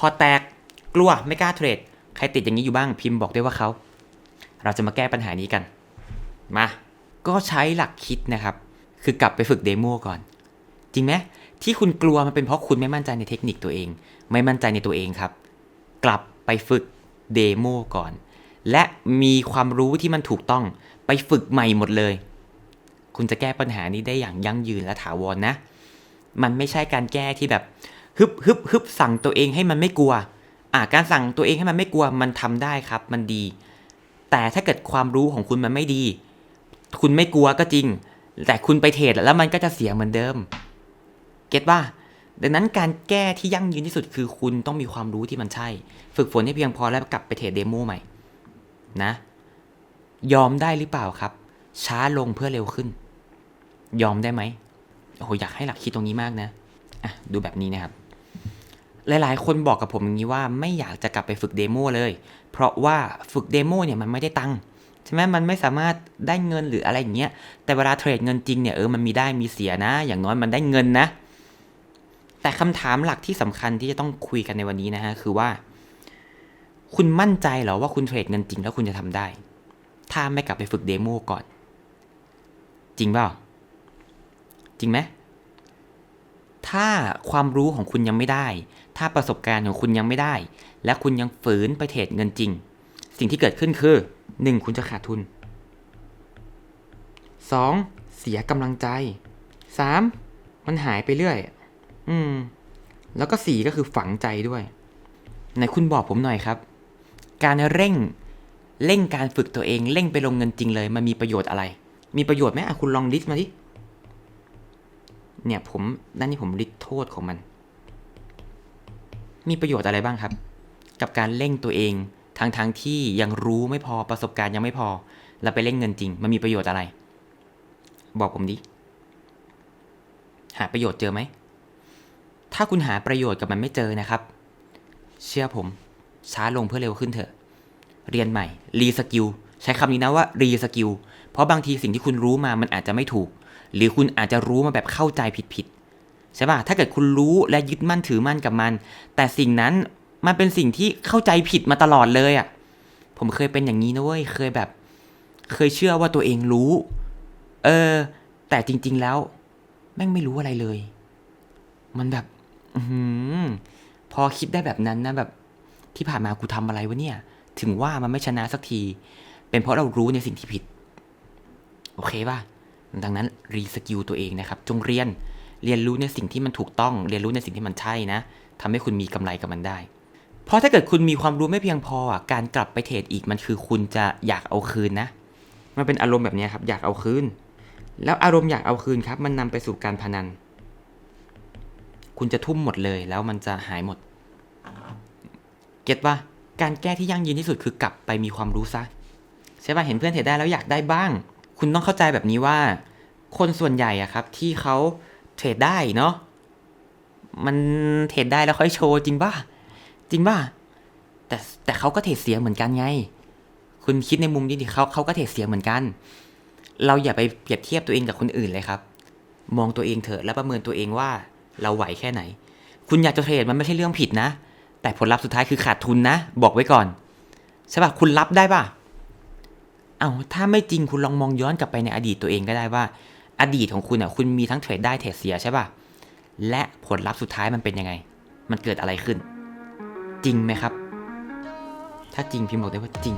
พอแตกกลัวไม่กล้าเทรด ใครติดอย่างนี้อยู่บ้างพิมพ์บอกได้ว่าเขา เราจะมาแก้ปัญหานี้กัน มา ก็ใช้หลักคิดนะครับ คือกลับไปฝึกเดโมก่อน จริงไหมที่คุณกลัวมันเป็นเพราะคุณไม่มั่นใจในเทคนิคตัวเอง ไม่มั่นใจในตัวเองครับ กลับไปฝึกเดโมก่อน และมีความรู้ที่มันถูกต้องไปฝึกใหม่หมดเลย คุณจะแก้ปัญหานี้ได้อย่างยั่งยืนและถาวรนะมันไม่ใช่การแก้ที่แบบ ฮึบฮึบฮึบสั่งตัวเองให้มันไม่กลัว อ่าการสั่งตัวเองให้มันไม่กลัวมันทำได้ครับ มันดี แต่ถ้าเกิดความรู้ของคุณมันไม่ดี คุณไม่กลัวก็จริง แต่คุณไปเทรดแล้วมันก็จะเสียเหมือนเดิม เก็ตป่ะดังนั้นการแก้ที่ยั่งยืนที่สุดคือคุณต้องมีความรู้ที่มันใช่ ฝึกฝนให้เพียงพอแล้วกลับไปเทรดเดโมใหม่ นะ ยอมได้หรือเปล่าครับ ช้าลงเพื่อเร็วขึ้น ยอมได้ไหมโอ้โหอยากให้หลักคิดตรงนี้มากนะอะดูแบบนี้นะครับ หลายๆ คนบอกกับผมอย่างนี้ว่าไม่อยากจะกลับไปฝึกเดโมเลย เพราะว่าฝึกเดโมเนี่ยมันไม่ได้ตังค์ใช่ไหมมันไม่สามารถได้เงินหรืออะไรอย่างเงี้ย แต่เวลาเทรดเงินจริงเนี่ยเออมันมีได้มีเสียนะ อย่างน้อยมันได้เงินนะ แต่คำถามหลักที่สำคัญที่จะต้องคุยกันในวันนี้นะฮะคือว่า คุณมั่นใจเหรอว่าคุณเทรดเงินจริงแล้วคุณจะทำได้ ถ้าไม่กลับไปฝึกเดโมก่อน จริงเปล่าจริงไหม ถ้าความรู้ของคุณยังไม่ได้ ถ้าประสบการณ์ของคุณยังไม่ได้ และคุณยังฝืนไปเทรดเงินจริง สิ่งที่เกิดขึ้นคือ 1. คุณจะขาดทุน 2. เสียกำลังใจ 3. มันหายไปเรื่อย อืม แล้วก็ 4 ก็คือฝังใจด้วยไหนคุณบอกผมหน่อยครับ การเร่งเร่งการฝึกตัวเอง เร่งไปลงเงินจริงเลย มันมีประโยชน์อะไร มีประโยชน์ไหมอะคุณลองลิสต์มาดิ เนี่ยผมนั่นนี่ผมลิดโทษของมัน มีประโยชน์อะไรบ้างครับ กับการเร่งตัวเองทั้งทั้งที่ยังรู้ไม่พอประสบการณ์ยังไม่พอแล้วไปเร่งเงินจริง มันมีประโยชน์อะไร บอกผมดิ หาประโยชน์เจอไหม ถ้าคุณหาประโยชน์กับมันไม่เจอนะครับ เชื่อผม ช้าลงเพื่อเร็วขึ้นเถอะ เรียนใหม่ รีสกิล ใช้คำนี้นะว่ารีสกิล เพราะบางทีสิ่งที่คุณรู้มามันอาจจะไม่ถูก หรือคุณอาจจะรู้มาแบบเข้าใจผิดๆใช่ป่ะถ้าเกิดคุณรู้และยึดมั่นถือมั่นกับมัน แต่สิ่งนั้นมันเป็นสิ่งที่เข้าใจผิดมาตลอดเลยอะ่ะผมเคยเป็นอย่างนี้นะเว้ยเคยแบบ เคยเชื่อว่าตัวเองรู้ เออ แต่จริง ๆแล้ว แม่งไม่รู้อะไรเลย มันแบบ อืพอคิดได้แบบนั้นนะแบบ ที่ผ่านมากูทำอะไรวะเนี่ย ถึงว่ามันไม่ชนะสักที เป็นเพราะเรารู้ในสิ่งที่ผิด โอเคป่ะ ดังนั้นรีสกิลตัวเองนะครับ จงเรียนเรียนรู้ในสิ่งที่มันถูกต้อง เรียนรู้ในสิ่งที่มันใช่นะทำให้คุณมีกำไรกับมันได้ เพราะถ้าเกิดคุณมีความรู้ไม่เพียงพออะการกลับไปเทรดอีกมันคือคุณจะอยากเอาคืนนะ มันเป็นอารมณ์แบบนี้ครับอยากเอาคืน แล้วอารมณ์อยากเอาคืนครับ มันนำไปสู่การพนัน คุณจะทุ่มหมดเลย แล้วมันจะหายหมด เก็ตป่ะการแก้ที่ยั่งยืนที่สุดคือกลับไปมีความรู้ซะใช่ป่ะเห็นเพื่อนเทรดได้แล้วอยากได้บ้าง คุณต้องเข้าใจแบบนี้ว่า คนส่วนใหญ่อะครับ ที่เขาเทรดได้เนาะมันเทรดได้แล้วค่อยโชว์จริงป่ะจริงป่ะแต่แต่เขาก็เทรดเสียเหมือนกันไง คุณคิดในมุมนี้ดิเขาเขาก็เทรดเสียเหมือนกัน เราอย่าไปเปรียบเทียบตัวเองกับคนอื่นเลยครับ มองตัวเองเถอะแล้วประเมินตัวเองว่าเราไหวแค่ไหน คุณอยากจะเทรดมันไม่ใช่เรื่องผิดนะ แต่ผลลัพธ์สุดท้ายคือขาดทุนนะ บอกไว้ก่อนใช่ป่ะคุณรับได้ป่ะ เอาถ้าไม่จริงคุณลองมองย้อนกลับไปในอดีตตัวเองก็ได้ว่า อดีตของคุณอะคุณมีทั้งเทรดได้เทรดเสียใช่ป่ะและผลลัพธ์สุดท้ายมันเป็นยังไง มันเกิดอะไรขึ้น จริงไหมครับ ถ้าจริงพิมพ์บอกได้ว่าจริง